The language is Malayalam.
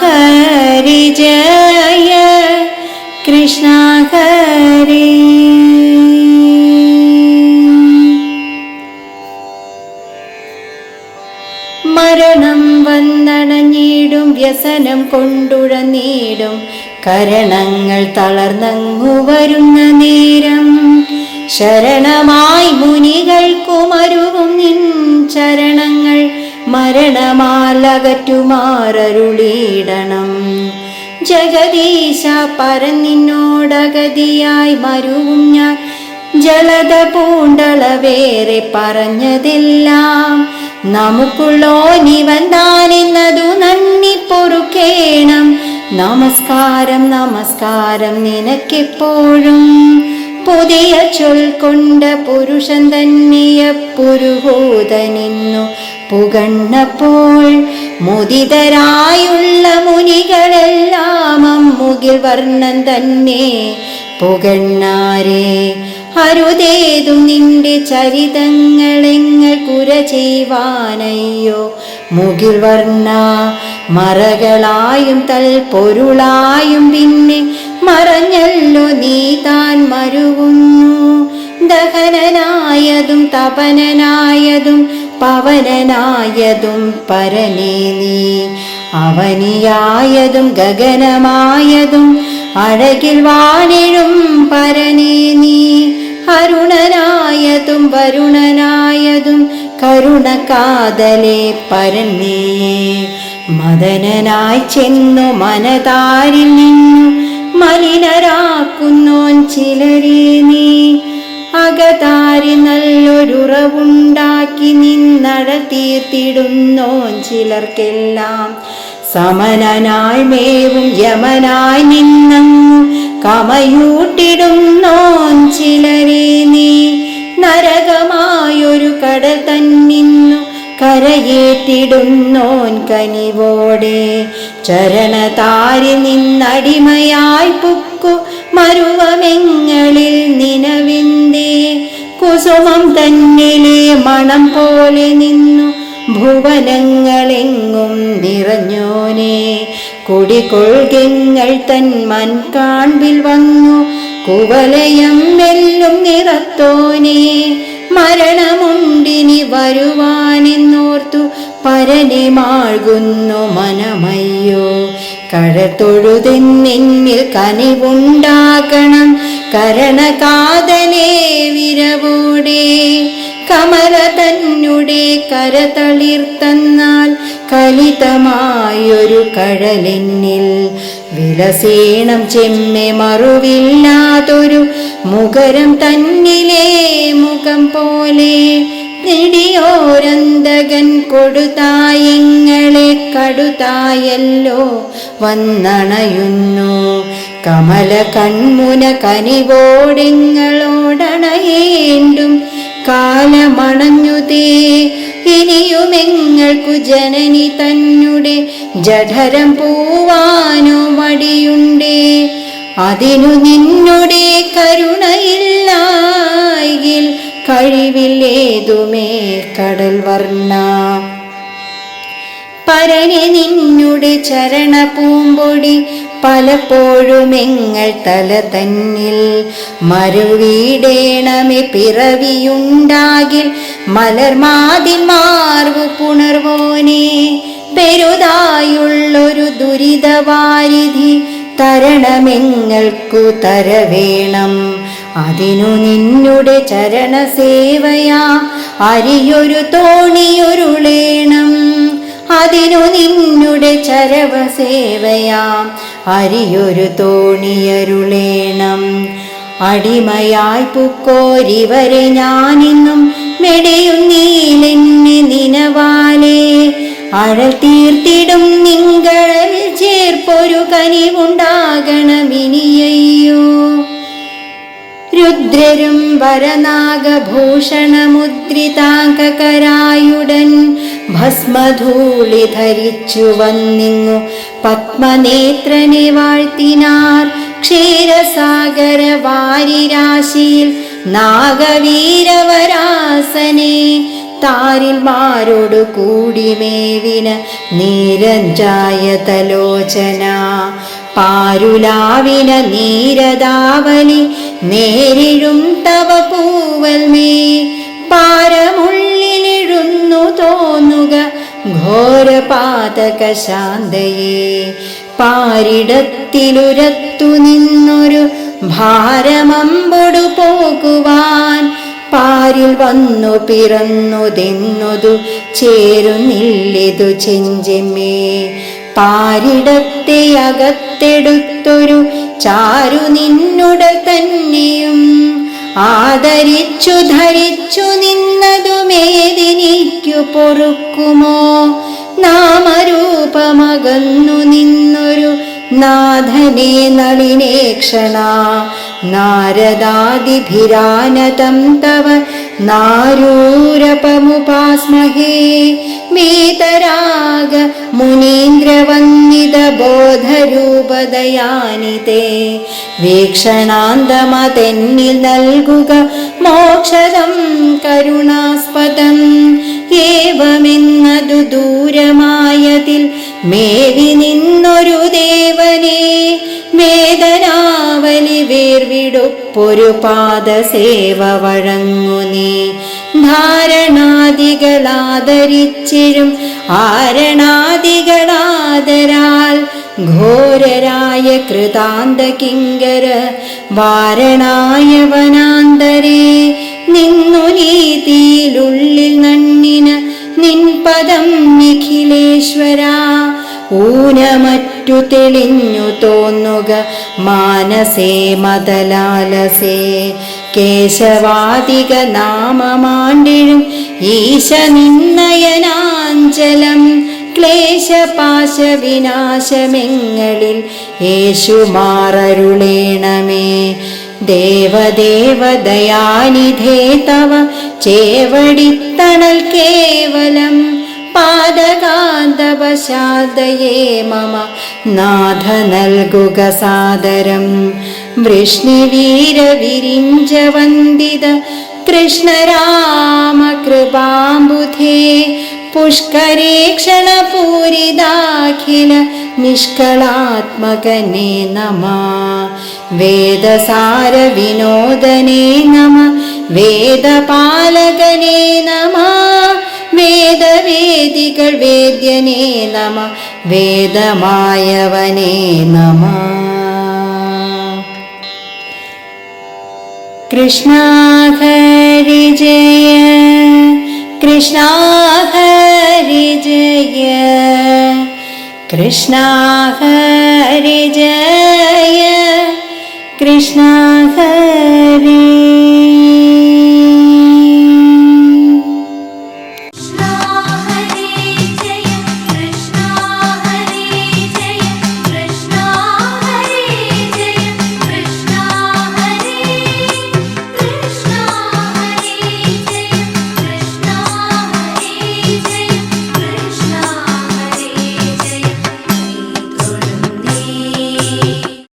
ഹരി ജയ കൃഷ്ണ ഹരി മരണം വന്നണഞ്ഞിടും വ്യസനം കൊണ്ടുഴനീടും കരണങ്ങൾ തളർന്നങ്ങു വരുന്ന നേരം ശരണമായി മുനികൾക്കുമരുവും നിൻ ചരണങ്ങൾ മരണമാലകറ്റുമാറരുളീടണം ജഗദീശ പരന്നിന്നോടഗതിയായി മരുവും ഞാൻ ജലത പൂണ്ടളവേറെ പറഞ്ഞതെല്ലാം. നമുക്കുള്ളോ നിവൻ താനെന്നതു നന്ദി പൊറുക്കേണം. നമസ്കാരം നമസ്കാരം നിനക്കെപ്പോഴും. പുതിയ ചൊൽ കൊണ്ട പുരുഷൻ തന്നെയ പുരുഹൂതനിന്നു. പുകണ്ണപ്പോൾ മുദിതരായുള്ള മുനികളെല്ലാം അമ്മുകിൽ വർണം തന്നെ. പുകണ്ണാരേ അരുതേതും നിന്റെ ചരിതങ്ങളെങ്ങൾ കുര ചെയ്യുവാനയ്യോ. മുകിൽ വർണ മറകളായും തൽ പൊരുളായും പിന്നെ മറഞ്ഞല്ലോ നീ താൻ മരുവുന്നു. ദഹനനായതും തപനനായതും പവനനായതും പരനേ നീ. അവനിയായതും ഗഗനമായതും അഴകിൽ വാണിഴും പരനേ നീ. അരുണനായതും വരുണനായതും കരുണ കാതലേ പരനേ മദനനായി ചെന്നു മനതാരിൽ നിന്നു മലിനരാക്കുന്നോൻ ചിലരെ നീ അകതാരി നല്ലൊരുറവുണ്ടാക്കി നിന്നട തീർത്തിടുന്നോൻ ചിലർക്കെല്ലാം സമനനായി മേവും യമനായി നിന്നങ്ങു കമയൂട്ടിടുന്നോൻ ചിലരെ നീ നരകമായൊരു കടൽ തന്നിന്നു കരയേറ്റിടുന്നോൻ കനിവോടെ ചരണതാരി നിന്നടിമയായി പുക്കു മരുവമെങ്ങളിൽ നിനവിന്തേ കുസുമം തന്നിലെ മണം പോലെ നിന്നു ഭുവനങ്ങളെങ്ങും നിറഞ്ഞോനെ. കുടികൊள்കങ്ങൾ തൻ മൻ കാൺവിൽ വന്നു കുവലയം വെല്ലും നിറത്തോനെ. മരണമുണ്ടിനി വരുവാനെന്നോർത്തു പരനെ മാഴുന്നു മനമയ്യോ. കഴത്തൊഴുതെന്നിൽ കനിവുണ്ടാക്കണം കരണകാതലേ വിരവോടെ. കമല തന്നുടെ കരതളിർത്തന്നാൽ കലിതമായൊരു കഴലെന്നിൽ. വിലസേണം ചെമ്മെ മറുവില്ലാതൊരു മുഖരം തന്നിലേ മുഖം പോലെ. നെടിയോരന്തകൻ കൊടുതായങ്ങളെ കടുതായല്ലോ വന്നണയുന്നു. കമല കൺമുന കനിവോടിങ്ങളോടണയേണ്ടും കാലമണഞ്ഞുതേ. ഇനിയുമെങ്ങൾക്കു ജനനി തന്നുടെ? ജഠരം പൂവാനോ മടിയുണ്ടേ? അതിനു നിന്നുടെ കരുണയില്ലായിൽ കഴിവില്ലേതുമേ കടൽ വർണ. പരനെ നിന്നുടെ ചരണ പൂമ്പൊടി പലപ്പോഴും എങ്ങൾ തല തന്നിൽ. മരുവീടേണമേ പിറവിയുണ്ടാകിൽ മലർമാതിൽ മാർവു പുണർവോനെ. പെരുതായുള്ളൊരു ദുരിതവാരിധി തരണമെങ്ങൾക്കു തരവേണം. അതിനു നിന്നുടെ ചരണ സേവയാ അരിയൊരു തോണിയൊരുളേണം. അതിനു നിന്നുടെ ചരവ സേവയാ അരിയൊരു തോണിയരുളേണം. അടിമയായി പുക്കോരിവരെ ഞാനിന്നും മെടയുന്നീലെന്നെ നിനവാലേ. അഴൽ തീർത്തിടും നിങ്ങളിൽ ചേർപ്പൊരു കനിവുണ്ടാകണമിനിയയ്യോ. രുദ്രരും വരനാഗഭൂഷണമുദ്രിതാങ്കരായുടൻ ഭസ്മധൂളി ധരിച്ചു വന്നിങ്ങു. പത്മനേത്രനെ വാഴ്ത്തിനാർ ക്ഷീരസാഗര വാരിരാശിയിൽ നാഗവീരവരാസനെ താരിൽ മാരോടു കൂടി മേവിന നീരഞ്ജായ തലോചന പാരുലാവിന നീരദാവലി നേരിഴും തവ പൂവൽ മേ പാരമുള്ളിലിഴുന്നു തോന്നുക ഘോരപാതക ശാന്തയെ പാരിടത്തിലുരത്തു നിന്നൊരു ഭാരമമ്പൊടു പോകുവാൻ പാരിൽ വന്നു പിറന്നു തിന്നതു ചേരുന്നില്ലിതു ചെഞ്ചെമ്മേ പാരിടത്തെ അകത്തെടുത്തൊരു ചാരു നിന്നുട തന്നെയും ആദരിച്ചു ധരിച്ചു നിന്നതുമേതിനിക്കു പൊറുക്കുമോ? നാമരൂപമകന്നു നിന്നൊരു നാഥനെ നളിനേക്ഷണ നാരദാദിഭിരാനതം തവ നാരൂരപമുപാസ്മഹേ. മേതരാഗ മുനീന്ദ്രവന്ദിത ബോധരൂപദയാനിതേ വീക്ഷണാന്തമതെന്നിൽ നൽകുക മോക്ഷതം കരുണാസ്പദം. ഏവമെന്നതു ദൂരമായതിൽ മേവി നിന്നൊരു ദേവനെ വേദനാവലി വേർവിടുപ്പൊരു പാദസേവ വഴങ്ങു നീ. ധാരണാദികളാദരിച്ചിരും. ആരണാദികളാദരാൽ ഘോരരായ കൃതാന്ത കിങ്കര വാരണായ വനാന്തരേ നിന്നു നീതിയിലുള്ളിൽ നണ്ണിന് നിൻ പദം നിഖിലേശ്വര. ഊനമറ്റു തെളിഞ്ഞു തോന്നുക മാനസേ മതലാലസേ കേശവാതികനാമമാണ്ടിഴും ഈശ നിന്നയനാഞ്ചലം യേശു മാറരുളേണമേ. ദേവദേവ ദയാനിധേ തവ ചേവടിത്തണൽ കേവലം. പാദകാന്തവശാദയേ മമ. നാഥ നൽകുക സാദരം. വൃഷ്ണിവീരവിരിഞ്ച വന്ദിത കൃഷ്ണരാമ കൃപാംബുധേ പുഷ്കരേക്ഷണപൂരിതാഖില നിഷ്കളാത്മകനെ നമ. വേദസാര വിനോദനേ നമ. ेदिक वेद्यने नमः वेदमायवने नमः। कृष्णा हरिजय कृष्णा हरि जय कृष्णा हरि जय कृष्णा हरि।